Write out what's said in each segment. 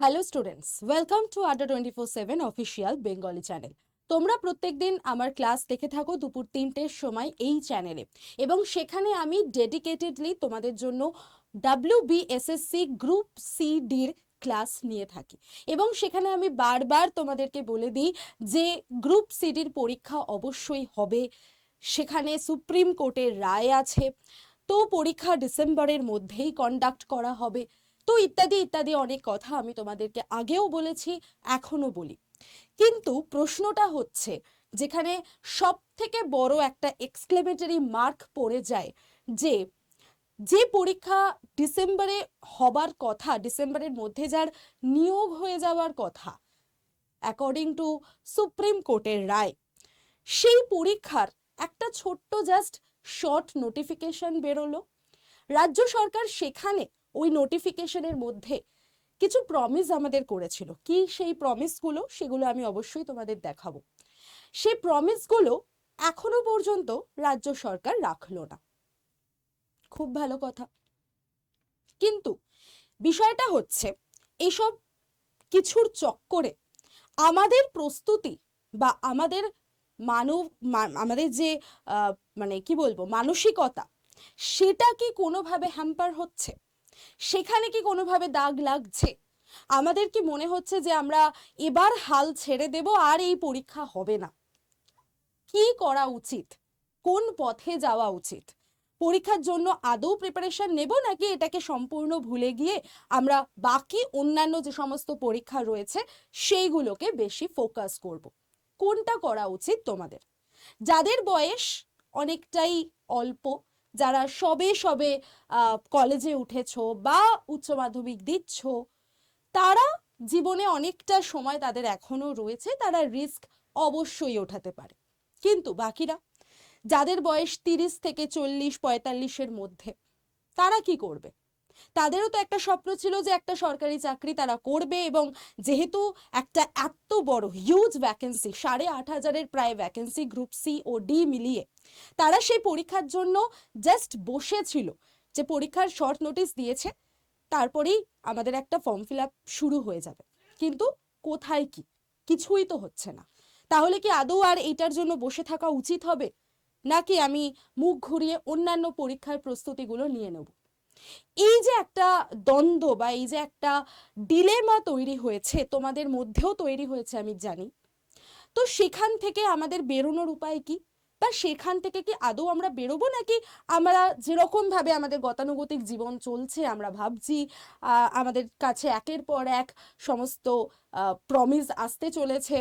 Hello students welcome to Adda twenty four seven official Bengali channel তোমরা প্রত্যেক দিন আমার ক্লাস দেখে থাকো দুপুর তিনটের সময় এই চ্যানেলে এবং সেখানে আমি ডেডিকেটেডলি তোমাদের জন্য ডাব্লিউ বিএসএসসি গ্রুপ সি ডির ক্লাস নিয়ে থাকি। এবং সেখানে আমি বারবার তোমাদেরকে বলে দিই যে গ্রুপ সিডির পরীক্ষা অবশ্যই হবে। সেখানে সুপ্রিম কোর্টের রায় আছে। তো পরীক্ষা ডিসেম্বরের মধ্যেই কন্ডাক্ট করা হবে। তো ইত্যাদি ইত্যাদি অনেক কথা আমি তোমাদেরকে আগেও বলেছি এখনও বলি। কিন্তু প্রশ্নটা হচ্ছে, যেখানে সব থেকে বড় একটা এক্সক্লেমেটরি মার্ক পড়ে যায় যে যে পরীক্ষা ডিসেম্বরে হবার কথা, ডিসেম্বরের মধ্যে যার নিয়োগ হয়ে যাওয়ার কথা অ্যাকর্ডিং টু সুপ্রিম কোর্টের রায়, সেই পরীক্ষার একটা ছোট্ট জাস্ট শর্ট নোটিফিকেশন বেরোলো। রাজ্য সরকার সেখানে ওই নোটিফিকেশনের মধ্যে কিছু প্রমিস আমাদের করেছিল। কি সেই প্রমিসগুলো সেগুলো আমি অবশ্যই তোমাদের দেখাবো। সেই প্রমিসগুলো এখনও পর্যন্ত রাজ্য সরকার রাখল না। খুব ভালো কথা। কিন্তু বিষয়টা হচ্ছে, এসব কিছুর চক্করে আমাদের প্রস্তুতি বা আমাদের মানব আমাদের যে মানে কি বলব, মানসিকতা, সেটা কি কোনোভাবে হ্যাম্পার হচ্ছে? সেখানে কি কোনোভাবে দাগ লাগছে? আমাদের কি মনে হচ্ছে যে আমরা এবার হাল ছেড়ে দেব আর এই পরীক্ষা হবে না? কি করা উচিত? কোন পথে যাওয়া উচিত? পরীক্ষার জন্য আদৌ প্রিপারেশন নেব নাকি এটাকে সম্পূর্ণ ভুলে গিয়ে আমরা বাকি অন্যান্য যে সমস্ত পরীক্ষা রয়েছে সেইগুলোকে বেশি ফোকাস করব? কোনটা করা উচিত তোমাদের? যাদের বয়স অনেকটাই অল্প যারা সবে সবে কলেজে উঠেছ বা উচ্চ মাধ্যমিক দিচ্ছ, তারা জীবনে অনেকটা সময় তাদের এখনও রয়েছে, তারা রিস্ক অবশ্যই ওঠাতে পারে। কিন্তু বাকিরা, যাদের বয়স তিরিশ থেকে চল্লিশ, পঁয়তাল্লিশের মধ্যে, তারা কি করবে? তাদেরও তো একটা স্বপ্ন ছিল যে একটা সরকারি চাকরি তারা করবে এবং যেহেতু একটা এত বড় হিউজ ভ্যাকেন্সি সাড়ে আট হাজারের প্রায় ভ্যাকেন্সি গ্রুপ সি ও ডি মিলিয়ে, তারা সেই পরীক্ষার জন্য জাস্ট বসেছিল। যে পরীক্ষার শর্ট নোটিশ দিয়েছে, তারপরেই আমাদের একটা ফর্ম ফিল আপ শুরু হয়ে যাবে। কিন্তু কোথায় কি? কিছুই তো হচ্ছে না। তাহলে কি আদৌ আর এটার জন্য বসে থাকা উচিত হবে? নাকি আমি মুখ ঘুরিয়ে অন্যান্য পরীক্ষার প্রস্তুতিগুলো নিয়ে নেব? এই যে একটা দ্বন্দ্ব বা এই যে একটা ডিলেমা তৈরি হয়েছে, তোমাদের মধ্যেও তৈরি হয়েছে, আমি জানি। তো সেখান থেকে আমাদের বেরোনোর উপায় কি? বা সেখান থেকে কি আদৌ আমরা বেরোবো নাকি আমরা যেরকম ভাবে আমাদের গতানুগতিক জীবন চলছে, আমরা ভাবছি আমাদের কাছে একের পর এক সমস্ত প্রমিস আসতে চলেছে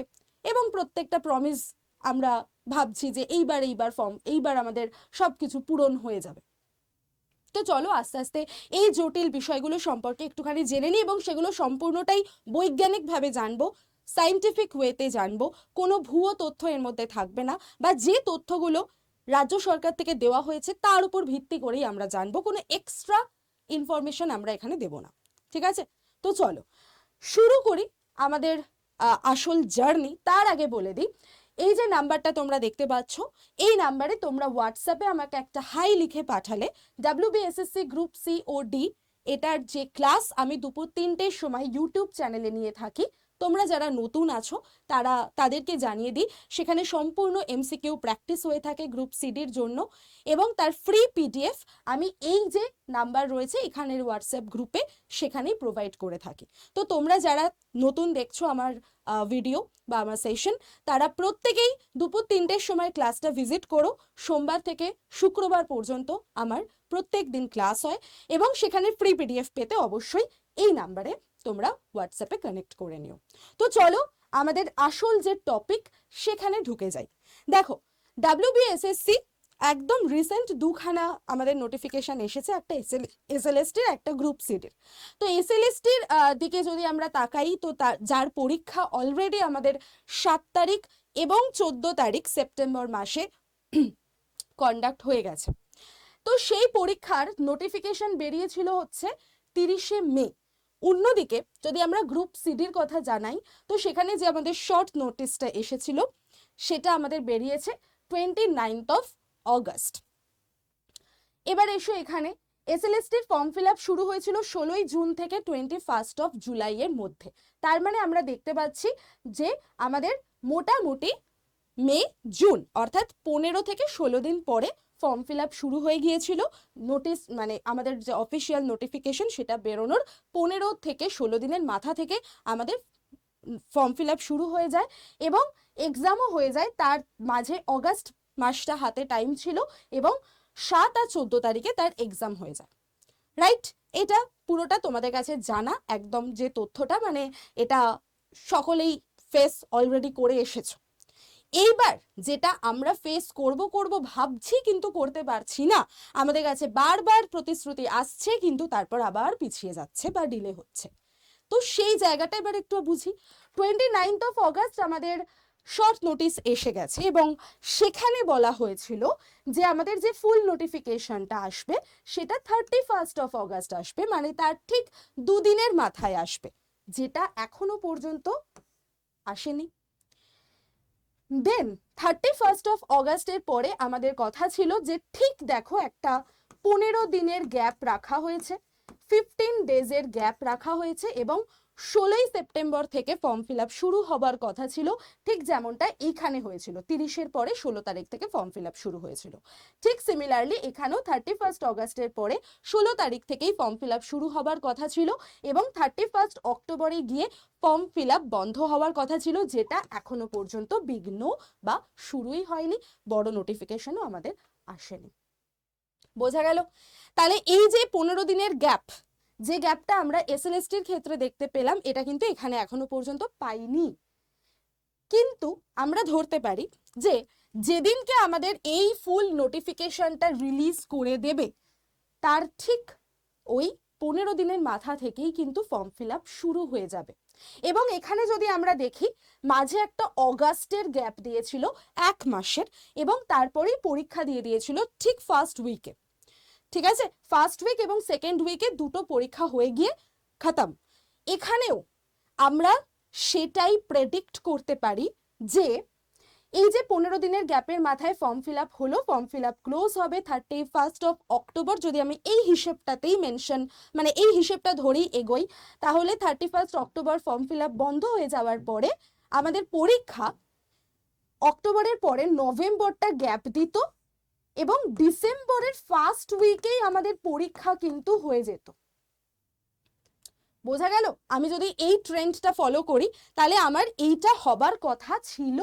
এবং প্রত্যেকটা প্রমিস আমরা ভাবছি যে এইবার এইবার ফর্ম এইবার আমাদের সব কিছু পূরণ হয়ে যাবে। তো চলো আস্তে আস্তে এই জটিল বিষয়গুলো সম্পর্কে একটুখানি জেনে নিই এবং সেগুলো সম্পূর্ণটাই বৈজ্ঞানিকভাবে জানব সাইন্টিফিক ওয়েতে জানব। কোনো ভুয়ো তথ্য এর মধ্যে থাকবে না বা যে তথ্যগুলো রাজ্য সরকার থেকে দেওয়া হয়েছে তার উপর ভিত্তি করেই আমরা জানব, কোনো এক্সট্রা ইনফরমেশন আমরা এখানে দেব না, ঠিক আছে? তো চলো, শুরু করি আমাদের আসল জার্নি তার আগে বলে দিই এই যে নাম্বারটা তোমরা দেখতে পাচ্ছ, এই নাম্বারে তোমরা হোয়াটসঅ্যাপে আমাকে একটা হাই লিখে পাঠালে। ডাব্লিউবিএসএসসি গ্রুপ সি ও ডি এটার যে ক্লাস আমি দুপুর তিনটের সময় ইউটিউব চ্যানেলে নিয়ে থাকি। তোমরা যারা নতুন আছো, তারা তাদেরকে জানিয়ে দিই, সেখানে সম্পূর্ণ এমসিকিউ প্র্যাকটিস হয়ে থাকে গ্রুপ সিডির জন্য এবং তার ফ্রি পিডিএফ আমি এই যে নাম্বার রয়েছে এখানের হোয়াটসঅ্যাপ গ্রুপে সেখানেই প্রোভাইড করে থাকি। তো তোমরা যারা নতুন দেখছ আমার ভিডিও বা আমার সেশন তারা প্রত্যেকেই দুপুর তিনটের সময় ক্লাসটা ভিজিট করো। সোমবার থেকে শুক্রবার পর্যন্ত আমার প্রত্যেক দিন ক্লাস হয় এবং সেখানে ফ্রি পিডিএফ পেতে অবশ্যই এই নাম্বারে তোমরা হোয়াটসঅ্যাপে কানেক্ট করে নিও। তো চলো আমাদের আসল যে টপিক সেখানে ঢুকে যাই। দেখো ডাব্লিউবিএসএসসি একদম রিসেন্ট দুখানা আমাদের নোটিফিকেশন এসেছে, একটা এসএলএসটির একটা গ্রুপ সিটির তো এসএলএসটির দিকে যদি আমরা তাকাই, তো তার, যার পরীক্ষা অলরেডি আমাদের সাত তারিখ এবং চোদ্দ তারিখ সেপ্টেম্বর মাসে কন্ডাক্ট হয়ে গেছে। তো সেই পরীক্ষার নোটিফিকেশন বেরিয়েছিল হচ্ছে তিরিশে মে। অন্যদিকে যদি আমরা গ্রুপ সিডির কথা জানাই, তো সেখানে যে আমাদের শর্ট নোটিশটা এসেছিল, সেটা আমাদের বেরিয়েছে টোয়েন্টি নাইনথ অফ অগস্ট এবার এসো এখানে। এসএলএসটির ফর্ম ফিল আপ শুরু হয়েছিল ষোলোই জুন থেকে টোয়েন্টি ফার্স্ট অফ জুলাইয়ের মধ্যে। তার মানে আমরা দেখতে পাচ্ছি যে আমাদের মোটামুটি মে জুন অর্থাৎ পনেরো থেকে ষোলো দিন পরে ফর্ম ফিল আপ শুরু হয়ে গিয়েছিল। নোটিস মানে আমাদের যে অফিসিয়াল নোটিফিকেশন সেটা বেরোনোর পনেরো থেকে ষোলো দিনের মাথা থেকে আমাদের ফর্ম ফিল আপ শুরু হয়ে যায় এবং এক্সামও হয়ে যায়। তার মাঝে অগাস্ট মাসটা হাতে টাইম ছিল এবং সাত আর চোদ্দ তারিখে তার এক্সাম হয়ে যায়। রাইট এটা পুরোটা তোমাদের কাছে জানা। একদম যে তথ্যটা মানে এটা সকলেই ফেস অলরেডি করে এসেছ। এইবার যেটা আমরা ফেস করব করব, ভাবছি কিন্তু করতে পারছি না। আমাদের কাছে বারবার প্রতিশ্রুতি আসছে কিন্তু তারপর আবার পিছিয়ে যাচ্ছে বা ডিলে হচ্ছে। তো সেই জায়গাটা এবার একটু বুঝি। টোয়েন্টি নাইনথ অফ অগাস্ট আমাদের শর্ট নোটিস এসে গেছে এবং সেখানে বলা হয়েছিল যে আমাদের যে ফুল নোটিফিকেশনটা আসবে, সেটা থার্টি ফার্স্ট অফ অগাস্ট আসবে মানে তার ঠিক দুদিনের মাথায় আসবে। যেটা এখনও পর্যন্ত আসেনি। দেন থার্টি ফার্স্ট অফ অগাস্টের পরে আমাদের কথা ছিল যে ঠিক দেখো একটা পনেরো দিনের গ্যাপ রাখা হয়েছে ফিফটিন ডেজের গ্যাপ রাখা হয়েছে এবং ষোলোই সেপ্টেম্বর থেকে ফর্ম ফিল শুরু হবার কথা ছিল। ঠিক যেমনটা এইখানে হয়েছিল। তিরিশের পরে ষোলো তারিখ থেকে ফর্ম ফিল শুরু হয়েছিল। ঠিক সিমিলারলি এখানেও থার্টি ফার্স্ট অগাস্টের পরে ষোলো তারিখ থেকেই ফর্ম ফিল শুরু হবার কথা ছিল এবং থার্টি ফার্স্ট অক্টোবরে গিয়ে ফর্ম ফিল বন্ধ হওয়ার কথা ছিল, যেটা এখনও পর্যন্ত বিঘ্ন বা শুরুই হয়নি। বড় নোটিফিকেশনও আমাদের আসেনি। বোঝা গেল? তাহলে এই যে পনেরো দিনের গ্যাপ যে গ্যাপটা আমরা এসএলএসটির ক্ষেত্রে দেখতে পেলাম, এটা কিন্তু এখানে এখনও পর্যন্ত পাইনি। কিন্তু আমরা ধরতে পারি যে যেদিনকে আমাদের এই ফুল নোটিফিকেশনটা রিলিজ করে দেবে, তার ঠিক ওই পনেরো দিনের মাথা থেকেই কিন্তু ফর্ম ফিল শুরু হয়ে যাবে। এবং এখানে যদি আমরা দেখি, মাঝে একটা অগাস্টের গ্যাপ দিয়েছিল এক মাসের এবং তারপরেই পরীক্ষা দিয়ে দিয়েছিল ঠিক ফার্স্ট উইকে ঠিক আছে? ফার্স্ট উইক এবং সেকেন্ড উইকে দুটো পরীক্ষা হয়ে গিয়ে খতম। এখানেও আমরা সেটাই প্রেডিক্ট করতে পারি যে এই যে পনেরো দিনের গ্যাপের মাথায় ফর্ম ফিল আপ হলো ফর্ম ফিল আপ ক্লোজ হবে থার্টি ফার্স্ট অফ অক্টোবর যদি আমি এই হিসেবটাতেই মেনশন মানে এই হিসেবটা ধরেই এগোই, তাহলে thirty first October form fill up বন্ধ হয়ে যাওয়ার পরে আমাদের পরীক্ষা অক্টোবরের পরে নভেম্বরটা গ্যাপ দিত এবং ডিসেম্বরের ফার্স্ট উইকেই আমাদের পরীক্ষা কিন্তু হয়ে যেত। বোঝা গেল? আমি যদি এই ট্রেন্ডটা ফলো করি, তাহলে আমার এইটা হবার কথা ছিল,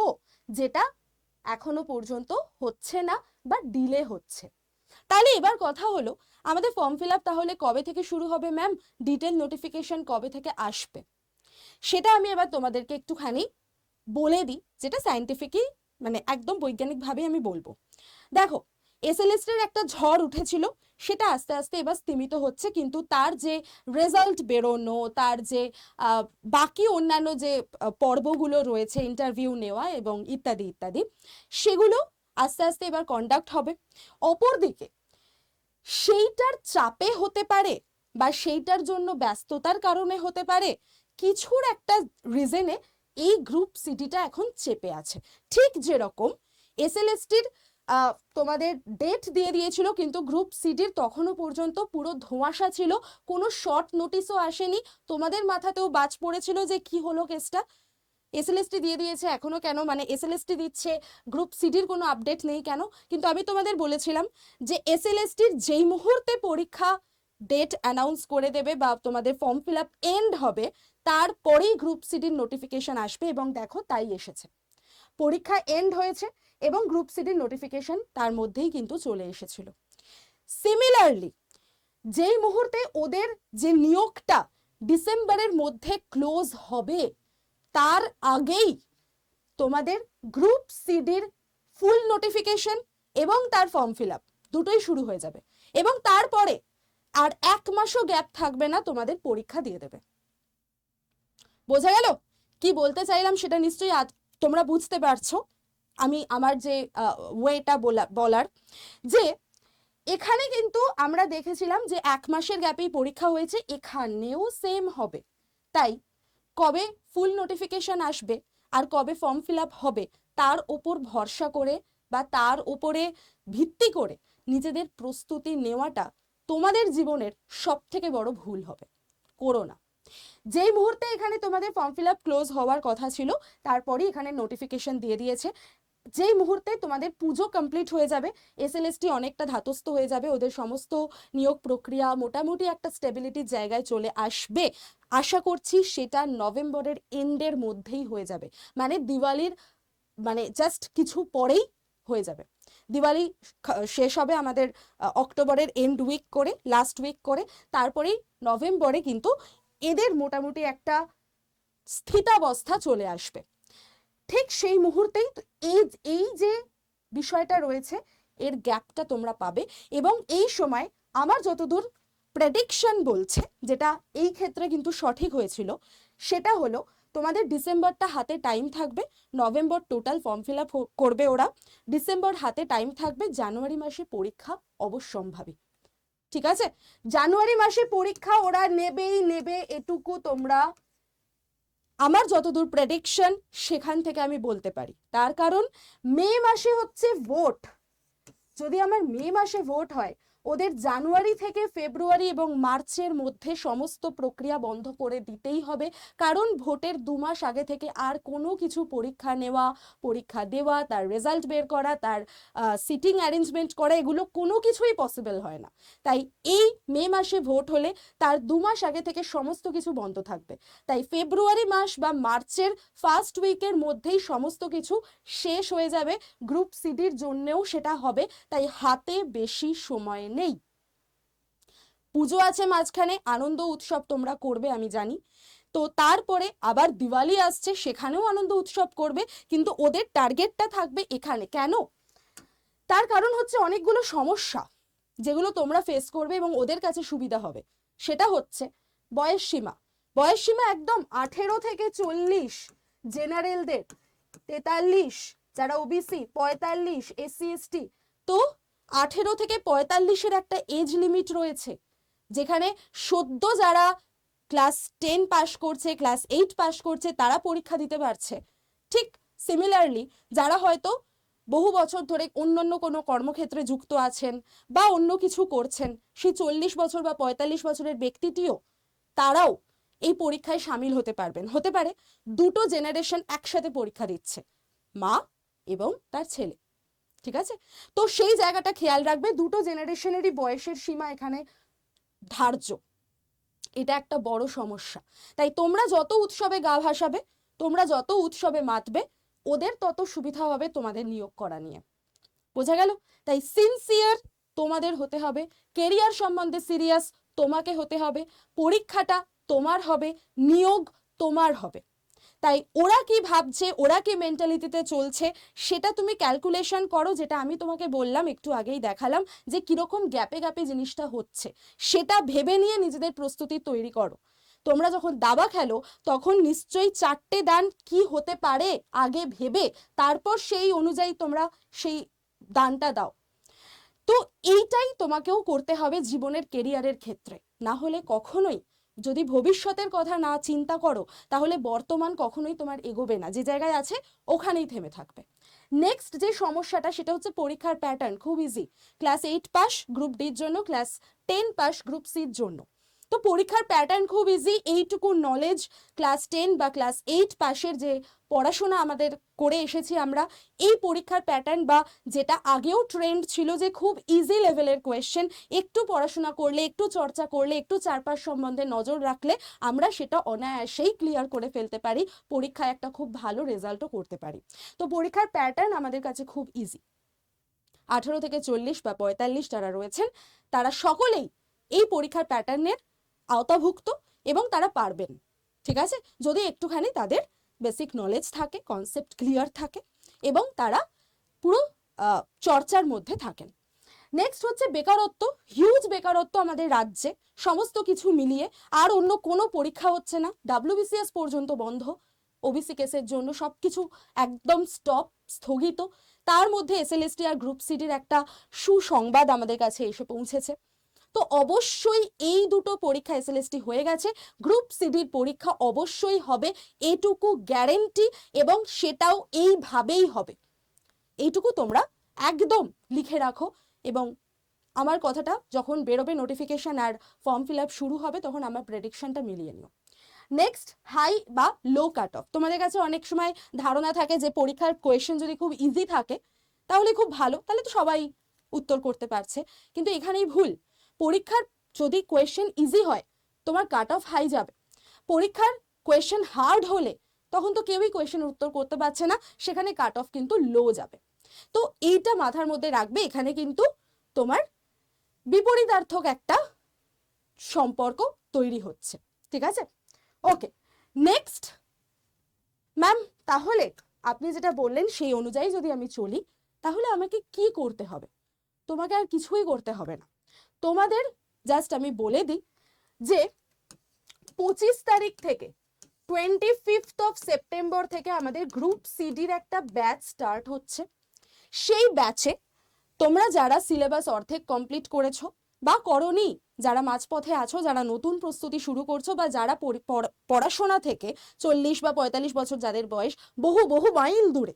যেটা এখনও পর্যন্ত হচ্ছে না বা ডিলে হচ্ছে। তাহলে এবার কথা হলো, আমাদের ফর্ম ফিল আপ তাহলে কবে থেকে শুরু হবে ম্যাম ডিটেল নোটিফিকেশন কবে থেকে আসবে? সেটা আমি এবার তোমাদেরকে একটুখানি বলে দিই, যেটা সায়েন্টিফিকই মানে একদম বৈজ্ঞানিকভাবে আমি বলব। দেখো এসএলএসটির একটা ঝড় উঠেছিল, সেটা আস্তে আস্তে এবার স্তীমিত হচ্ছে, কিন্তু তার যে রেজাল্ট বেরোনো, তার যে বাকি অন্যান্য যে পর্বগুলো রয়েছে ইন্টারভিউ নেওয়া এবং ইত্যাদি ইত্যাদি, সেগুলো আস্তে আস্তে এবার কন্ডাক্ট হবে। অপরদিকে, সেইটার চাপে হতে পারে বা সেইটার জন্য ব্যস্ততার কারণে হতে পারে, কিছুর একটা রিজনে এই গ্রুপ সিটিটা এখন চেপে আছে। ঠিক যেরকম, এসএলএসটির তোমাদের ডেট দিয়ে দিয়েছিল, কিন্তু গ্রুপ সিডির তখনও পর্যন্ত পুরো ধোঁয়াশা ছিল। কোনো শর্ট নোটিশও আসেনি। তোমাদের মাথাতেও বাজ পড়েছিল যে কি হলো কেসটা এসএলএসটি দিয়ে দিয়েছে এখনও কেন? মানে এসএলএসটি দিচ্ছে গ্রুপ সিডির কোনো আপডেট নেই কেন? কিন্তু আমি তোমাদের বলেছিলাম যে এসএলএসটির যেই মুহূর্তে পরীক্ষা ডেট অ্যানাউন্স করে দেবে বা তোমাদের ফর্ম ফিল আপ এন্ড হবে, তারপরেই গ্রুপ সিডির নোটিফিকেশন আসবে এবং দেখো তাই এসেছে। পরীক্ষা এন্ড হয়েছে এবং গ্রুপ সিডির নোটিফিকেশন তার মধ্যেই কিন্তু চলে এসেছিল। সিমিলারলি যেই মুহূর্তে ওদের যে নিয়োগটা ডিসেম্বরের মধ্যে ক্লোজ হবে, তার আগেই তোমাদের গ্রুপ সিডির ফুল নোটিফিকেশন এবং তার ফর্ম ফিল আপ দুটোই শুরু হয়ে যাবে এবং তারপরে আর এক মাসও গ্যাপ থাকবে না তোমাদের পরীক্ষা দিয়ে দেবে। বোঝা গেল? কি বলতে চাইলাম সেটা নিশ্চয়ই তোমরা বুঝতে পারছ। আমি আমার যে ওয়েটা বলার যে, এখানে কিন্তু আমরা দেখেছিলাম যে এক মাসের গ্যাপেই পরীক্ষা হয়েছে, এখানেও সেম হবে। তাই কবে ফুল নোটিফিকেশন আসবে আর কবে ফর্ম ফিল হবে, তার ওপর ভরসা করে বা তার ওপরে ভিত্তি করে নিজেদের প্রস্তুতি নেওয়াটা তোমাদের জীবনের সব থেকে বড় ভুল হবে। করো না। যেই মুহূর্তে এখানে তোমাদের ফর্ম ফিল আপ ক্লোজ হওয়ার কথা ছিল, তারপরেই এখানে নোটিফিকেশন দিয়ে দিয়েছে। যেই মুহূর্তে তোমাদের পুজো কমপ্লিট হয়ে যাবে এসএলএসটি অনেকটা ধাতস্থ হয়ে যাবে, ওদের সমস্ত নিয়োগ প্রক্রিয়া মোটামুটি একটা স্টেবিলিটির জায়গায় চলে আসবে। আশা করছি সেটা নভেম্বরের এন্ডের মধ্যেই হয়ে যাবে। মানে দিওয়ালির মানে জাস্ট কিছু পরেই হয়ে যাবে। দিওয়ালি শেষ হবে আমাদের অক্টোবরের এন্ড উইক করে লাস্ট উইক করে, তারপরেই নভেম্বরে কিন্তু এদের মোটামুটি একটা স্থিতাবস্থা চলে আসবে। ঠিক সেই মুহূর্তেই এই এই যে বিষয়টা রয়েছে, এর গ্যাপটা তোমরা পাবে এবং এই সময় আমার যতদূর প্রেডিকশন বলছে, যেটা এই ক্ষেত্রে কিন্তু সঠিক হয়েছিল, সেটা হলো তোমাদের ডিসেম্বরটা হাতে টাইম থাকবে, November total form fill up করবে ওরা, ডিসেম্বর হাতে টাইম থাকবে, জানুয়ারি মাসে পরীক্ষা অবশ্যম্ভাবী। ঠিক আছে? জানুয়ারি মাসে পরীক্ষা ওরা নেবেই, নেবে এটুকু তোমরা আমার যতদূর প্রেডিকশন সেখান থেকে আমি বলতে পারি। তার কারণ মে মাসে হচ্ছে ভোট যদি আমার মে মাসে ভোট হয় ওদের জানুয়ারি থেকে ফেব্রুয়ারি এবং মার্চের মধ্যে সমস্ত প্রক্রিয়া বন্ধ করে দিতেই হবে। কারণ ভোটের দু মাস আগে থেকে আর কোনো কিছু পরীক্ষা নেওয়া, পরীক্ষা দেওয়া, তার রেজাল্ট বের করা, তার সিটিং অ্যারেঞ্জমেন্ট করা, এগুলো কোনো কিছুই পসিবল হয় না। তাই এই মে মাসে ভোট হলে তার দু মাস আগে থেকে সমস্ত কিছু বন্ধ থাকবে। তাই ফেব্রুয়ারি মাস বা মার্চের ফার্স্ট উইকের মধ্যেই সমস্ত কিছু শেষ হয়ে যাবে। গ্রুপ সিডির জন্যেও সেটা হবে। তাই হাতে বেশি সময় নেই। পুজো আছে মাঝখানে, আনন্দ উৎসব তোমরা করবে, আমি জানি। তো তারপরে আবার দিওয়ালি আসছে, সেখানেও আনন্দ উৎসব করবে, কিন্তু ওদের টার্গেটটা থাকবে এখানে। কেন? তার কারণ হচ্ছে অনেকগুলো সমস্যা, যেগুলো তোমরা ফেস করবে এবং ওদের কাছে সুবিধা হবে। সেটা হচ্ছে বয়স সীমা। বয়স সীমা একদম আঠেরো থেকে চল্লিশ জেনারেলদের তেতাল্লিশ, যারা ওবিসি পঁয়তাল্লিশ এসসি এসটি তো আঠেরো থেকে পঁয়তাল্লিশের একটা এজ লিমিট রয়েছে, যেখানে সদ্য যারা ক্লাস টেন পাস করছে ক্লাস এইট পাস করছে, তারা পরীক্ষা দিতে পারছে। ঠিক সিমিলারলি যারা হয়তো বহু বছর ধরে অন্যান্য কোনো কর্মক্ষেত্রে যুক্ত আছেন বা অন্য কিছু করছেন, সেই চল্লিশ বছর বা পঁয়তাল্লিশ বছরের ব্যক্তিটিও তারাও এই পরীক্ষায় সামিল হতে পারবেন। হতে পারে দুটো জেনারেশন একসাথে পরীক্ষা দিচ্ছে, মা এবং তার ছেলে। ঠিক আছে? তো সেই জায়গাটা খেয়াল রাখবে, দুটো জেনারেশনেরই বয়সের সীমা এখানে ধার্য। এটা একটা বড় সমস্যা। তাই তোমরা যত উৎসবে গা ভাসাবে, তোমরা যত উৎসবে মাতবে, ওদের তত সুবিধা হবে তোমাদের নিয়োগ করা নিয়ে। বোঝা গেল? তাই সিনসিয়ার তোমাদের হতে হবে কেরিয়ার সম্বন্ধে সিরিয়াস তোমাকে হতে হবে, পরীক্ষাটা তোমার হবে, নিয়োগ তোমার হবে। তাই ওরা কি ভাবছে, ওরা কি মেন্টালিটিতে চলছে, সেটা তুমি ক্যালকুলেশন করো, যেটা আমি তোমাকে বললাম, একটু আগেই দেখালাম, যে কীরকম গ্যাপে গ্যাপে জিনিসটা হচ্ছে। সেটা ভেবে নিয়ে নিজেদের প্রস্তুতি তৈরি করো। তোমরা যখন দাবা খেলো, তখন নিশ্চয়ই চারটে দান কি হতে পারে আগে ভেবে, তারপর সেই অনুযায়ী তোমরা সেই দানটা দাও। তো এইটাই তোমাকেও করতে হবে জীবনের কেরিয়ারের ক্ষেত্রে। না হলে কখনোই যদি ভবিষ্যতের কথা না চিন্তা করো, তাহলে বর্তমান কখনোই তোমার এগোবে না। যে জায়গায় আছে, ওখানেই থেমে থাকবে। নেক্সট যে সমস্যাটা, সেটা হচ্ছে পরীক্ষার প্যাটার্ন খুব easy class eight pass group ডির জন্য ক্লাস টেন পাস গ্রুপ সির জন্য। তো পরীক্ষার প্যাটার্ন খুব ইজি এইটুকু নলেজ ক্লাস টেন বা ক্লাস এইট পাশের যে পড়াশোনা আমাদের করে এসেছি আমরা, এই পরীক্ষার প্যাটার্ন বা যেটা আগেও ট্রেন্ড ছিল যে খুব ইজি লেভেলের কোয়েশ্চেন একটু পড়াশোনা করলে, একটু চর্চা করলে, একটু চারপাশ সম্বন্ধে নজর রাখলে আমরা সেটা অনায়াসেই ক্লিয়ার করে ফেলতে পারি, পরীক্ষায় একটা খুব ভালো রেজাল্টও করতে পারি। তো পরীক্ষার প্যাটার্ন আমাদের কাছে খুব ইজি আঠারো থেকে চল্লিশ বা পঁয়তাল্লিশ যারা রয়েছেন, তারা সকলেই এই পরীক্ষার প্যাটার্নের আওতাভুক্ত এবং তারা পারবেন। ঠিক আছে? যদি একটুখানি তাদের বেসিক নলেজ থাকে কনসেপ্ট ক্লিয়ার থাকে এবং তারা পুরো চর্চার মধ্যে থাকেন। নেক্সট হচ্ছে বেকারত্ব। হিউজ বেকারত্ব আমাদের রাজ্যে। সমস্ত কিছু মিলিয়ে আর অন্য কোনো পরীক্ষা হচ্ছে না। ডাব্লিউবিসিএস পর্যন্ত বন্ধ। ওবিসি কেসের জন্য সব কিছু একদম স্টপ স্থগিত। তার মধ্যে এসএলএসটি আর গ্রুপ সিডির একটা সুসংবাদ আমাদের কাছে এসে পৌঁছেছে। তো অবশ্যই এই দুটো পরীক্ষা এসএলএসটি হয়ে গেছে। গ্রুপ সিডির পরীক্ষা অবশ্যই হবে, এটুকু গ্যারেন্টি এবং সেটাও এইভাবেই হবে। এইটুকু তোমরা একদম লিখে রাখো এবং আমার কথাটা যখন বেরোবে নোটিফিকেশন আর ফর্ম ফিল আপ শুরু হবে, তখন আমার প্রেডিকশনটা মিলিয়ে নিও। নেক্সট হাই বা লো কাট অফ তোমাদের কাছে অনেক সময় ধারণা থাকে যে পরীক্ষার কোয়েশ্চেন যদি খুব ইজি থাকে, তাহলে খুব ভালো। তাহলে তো সবাই উত্তর করতে পারছে। কিন্তু এখানেই ভুল। পরীক্ষার যদি কোয়েশ্চেন ইজি হয়, তোমার কাট অফ হাই যাবে। পরীক্ষার কোয়েশ্চেন হার্ড হলে তখন তো কেউই কোয়েশ্চেনের উত্তর করতে পারছে না, সেখানে কাট অফ কিন্তু লো যাবে। তো এইটা মাথার মধ্যে রাখবে, এখানে কিন্তু তোমার বিপরীতার্থক একটা সম্পর্ক তৈরি হচ্ছে, ঠিক আছে? ওকে নেক্সট ম্যাম তাহলে আপনি যেটা বললেন সেই অনুযায়ী যদি আমি চলি, তাহলে আমাকে কি করতে হবে? তোমাকে আর কিছুই করতে হবে না। তোমাদের জাস্ট আমি বলে দিই যে পঁচিশ তারিখ থেকে টোয়েন্টি ফিফথ অফ সেপ্টেম্বর থেকে আমাদের গ্রুপ সিডির একটা ব্যাচ স্টার্ট হচ্ছে। সেই ব্যাচে তোমরা যারা সিলেবাস অর্ধেক কমপ্লিট করেছ বা করনি, যারা মাঝপথে আছো, যারা নতুন প্রস্তুতি শুরু করছ বা যারা পড়াশোনা থেকে চল্লিশ বা পঁয়তাল্লিশ বছর যাদের বয়স বহু বহু মাইল দূরে,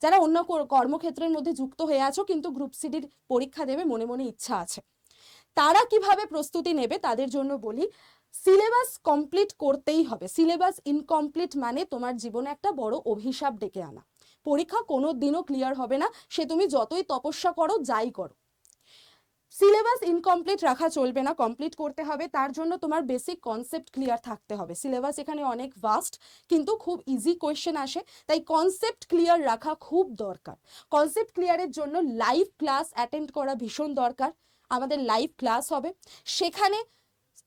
যারা অন্য কর- কর্মক্ষেত্রের মধ্যে যুক্ত হয়ে আছো, কিন্তু গ্রুপ সিডির পরীক্ষা দেবে মনে মনে ইচ্ছা আছে। তারা কীভাবে প্রস্তুতি নেবে তাদের জন্য বলি, সিলেবাস কমপ্লিট করতেই হবে। সিলেবাস ইনকমপ্লিট মানে তোমার জীবনে একটা বড় অভিশাপ ডেকে আনা। পরীক্ষা কোনো দিনও ক্লিয়ার হবে না, সে তুমি যতই তপস্যা করো, যাই করো। সিলেবাস ইনকমপ্লিট রাখা চলবে না কমপ্লিট করতে হবে, তার জন্য তোমার বেসিক কনসেপ্ট ক্লিয়ার থাকতে হবে। সিলেবাস এখানে অনেক ভাস্ট কিন্তু খুব ইজি কোয়েশ্চেন আসে, তাই কনসেপ্ট ক্লিয়ার রাখা খুব দরকার। কনসেপ্ট ক্লিয়ারের জন্য লাইভ ক্লাস অ্যাটেন্ড করা ভীষণ দরকার। আমাদের লাইভ ক্লাস হবে। সেখানে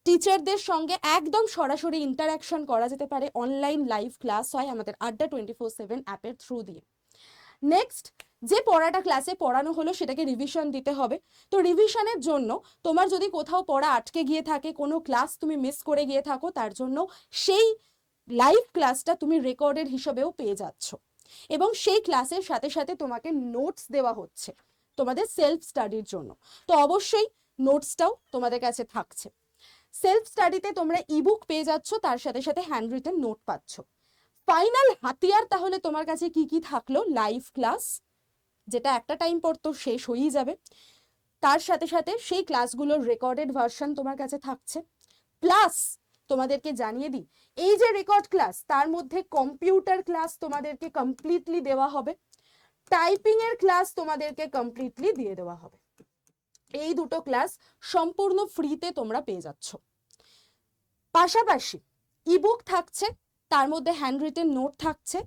টিচারদের সঙ্গে একদম সরাসরি ইন্টারাকশন করা যেতে পারে। অনলাইন লাইভ ক্লাস হয় আমাদের আড্ডা টোয়েন্টি ফোর সেভেন অ্যাপের থ্রু দিয়ে। নেক্সট যে পড়াটা ক্লাসে পড়ানো হলো সেটাকে রিভিশন দিতে হবে। তো রিভিশনের জন্য তোমার যদি কোথাও পড়া আটকে গিয়ে থাকে, কোনো ক্লাস তুমি মিস করে গিয়ে থাকো, তার জন্য সেই লাইভ ক্লাসটা তুমি রেকর্ডের হিসেবেও পেয়ে যাচ্ছ। এবং সেই ক্লাসের সাথে সাথে তোমাকে নোটস দেওয়া হচ্ছে। তোমাদের সেলফ স্টাডির জন্য। তো অবশ্যই নোটসটাও তোমাদের কাছে থাকছে। সেলফ স্টাডিতে তোমরা ইবুক পেয়ে যাচ্ছ, তার সাথে সাথে হ্যান্ড রিটেন নোট পাচ্ছ। ফাইনাল হাতিয়ার তাহলে তোমার কাছে কি কি থাকল? লাইভ ক্লাস যেটা একটা টাইম পর তো শেষ হয়েই যাবে। তার সাথে সাথে সেই ক্লাসগুলোর রেকর্ডেড ভার্সন তোমার কাছে থাকছে। প্লাস তোমাদেরকে জানিয়ে দিই, এই যে রেকর্ড ক্লাস তার মধ্যে কম্পিউটার ক্লাস তোমাদেরকে কমপ্লিটলি দেওয়া হবে। টাইপিং এর ক্লাস তোমাদেরকে কমপ্লিটলি দিয়ে দেওয়া হবে। এই দুটো ক্লাস সম্পূর্ণ ফ্রিতে তোমরা পেয়ে যাচ্ছ। পাশাপাশি ইবুক থাকছে, তার মধ্যে হ্যান্ড রিটেন নোট থাকছে,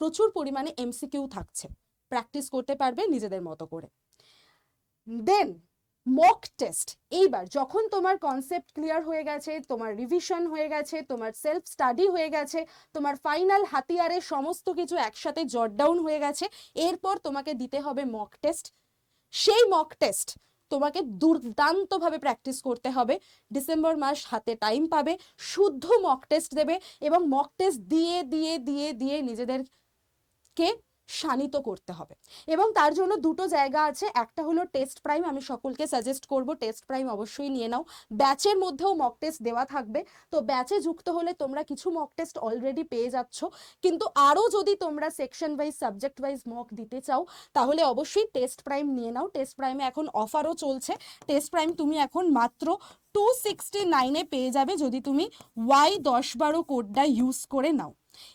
প্রচুর পরিমাণে এমসিকিউ থাকছে। প্র্যাকটিস করতে পারবে নিজেদের মতো করে। দেন মক টেস্ট এইবার যখন তোমার কনসেপ্ট ক্লিয়ার হয়ে গেছে, তোমার রিভিশন হয়ে গেছে, তোমার সেলফ স্টাডি হয়ে গেছে, তোমার ফাইনাল হাতিয়ারে সমস্ত কিছু একসাথে জট ডাউন হয়ে গেছে, এরপর তোমাকে দিতে হবে মক টেস্ট সেই মক টেস্ট তোমাকে দুর্দান্তভাবে প্র্যাকটিস করতে হবে। ডিসেম্বর মাস হাতে টাইম পাবে, শুদ্ধ মক টেস্ট দেবে এবং মক টেস্ট দিয়ে দিয়ে দিয়ে দিয়ে নিজেদেরকে শানিত করতে হবে। এবং তার জন্য দুটো জায়গা আছে। একটা হলো টেস্ট প্রাইম আমি সকলকে সাজেস্ট করব টেস্ট প্রাইম অবশ্যই নিয়ে নাও। ব্যাচের মধ্যেও মক টেস্ট দেওয়া থাকবে। তো ব্যাচে যুক্ত হলে তোমরা কিছু মক টেস্ট অলরেডি পেয়ে যাচ্ছ। কিন্তু আরও যদি তোমরা section wise subject wise mock দিতে চাও, তাহলে অবশ্যই টেস্ট প্রাইম নিয়ে নাও। টেস্ট প্রাইমে এখন অফারও চলছে। টেস্ট প্রাইম তুমি এখন মাত্র টু সিক্সটি নাইনে পেয়ে যাবে যদি তুমি ওয়াই দশ বারো কোডটা ইউজ করে নাও।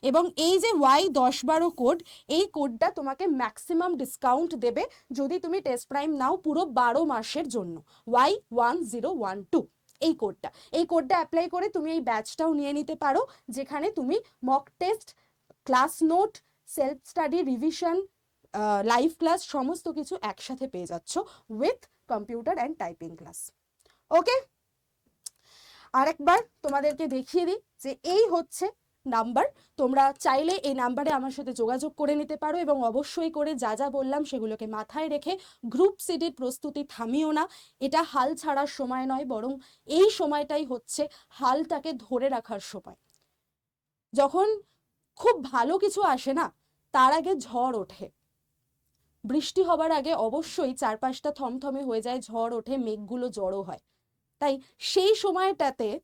এবং এই যে ওয়াই দশ বারো কোড এই কোডটা তোমাকে ম্যাক্সিমাম ডিসকাউন্ট দেবে যদি তুমি টেস্ট প্রাইম নাও পুরো বারো মাসের জন্য। Y one zero one two এই কোডটা এই কোডটা অ্যাপ্লাই করে তুমি এই ব্যাচটাও নিয়ে নিতে পারো, যেখানে তুমি mock test class note self study revision live class সমস্ত কিছু একসাথে পেয়ে যাচ্ছ with computer and typing class okay আরেকবার তোমাদেরকে দেখিয়ে দিই যে এই হচ্ছে নাম্বার। তোমরা চাইলে এই নাম্বারে আমার সাথে যোগাযোগ করে নিতে পারো এবং অবশ্যই করে যা যা বললাম সেগুলোকে মাথায় রেখে গ্রুপ সিডির প্রস্তুতি থামিও না। এটা হাল ছাড়ার সময় নয়, বরং এই সময়টাই হচ্ছে হালটাকে ধরে রাখার সময়। যখন খুব ভালো কিছু আসে না, তার আগে ঝড় ওঠে। বৃষ্টি হবার আগে অবশ্যই চারপাশটা থমথমে হয়ে যায়, ঝড় ওঠে, মেঘগুলো জড়ো হয়। তাই সেই সময়টাতে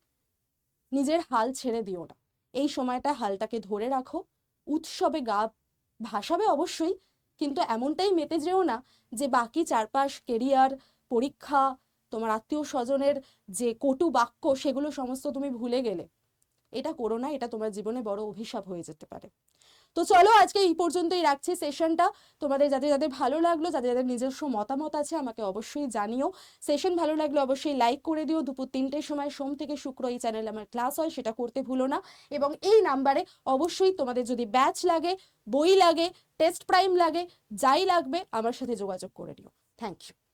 নিজের হাল ছেড়ে দিও না। এই সময়টা হালটাকে ধরে রাখো। উৎসবে গা ভাসাবে অবশ্যই, কিন্তু এমনটাই মেতে যেও না যে বাকি চারপাশ, কেরিয়ার, পরীক্ষা, তোমার আত্মীয় স্বজনের যে কটু বাক্য, সেগুলো সমস্ত তুমি ভুলে গেলে। এটা করো না, এটা তোমার জীবনে বড় অভিশাপ হয়ে যেতে পারে। তো চলো আজকে এই পর্যন্তই রাখছি সেশনটা তোমাদের যাদের যাদের ভালো লাগল, যাদের যাদের নিজস্ব মতামত আছে, আমাকে অবশ্যই জানিও। সেশন ভালো লাগলে অবশ্যই লাইক করে দিও। দুপুর তিনটের সময় সোম থেকে শুক্র এই চ্যানেলে আমার ক্লাস হয়, সেটা করতে ভুলো না। এবং এই নাম্বারে অবশ্যই তোমাদের যদি ব্যাচ লাগে, বই লাগে টেস্ট প্রাইম লাগে, যাই লাগবে, আমার সাথে যোগাযোগ করে নিও। Thank you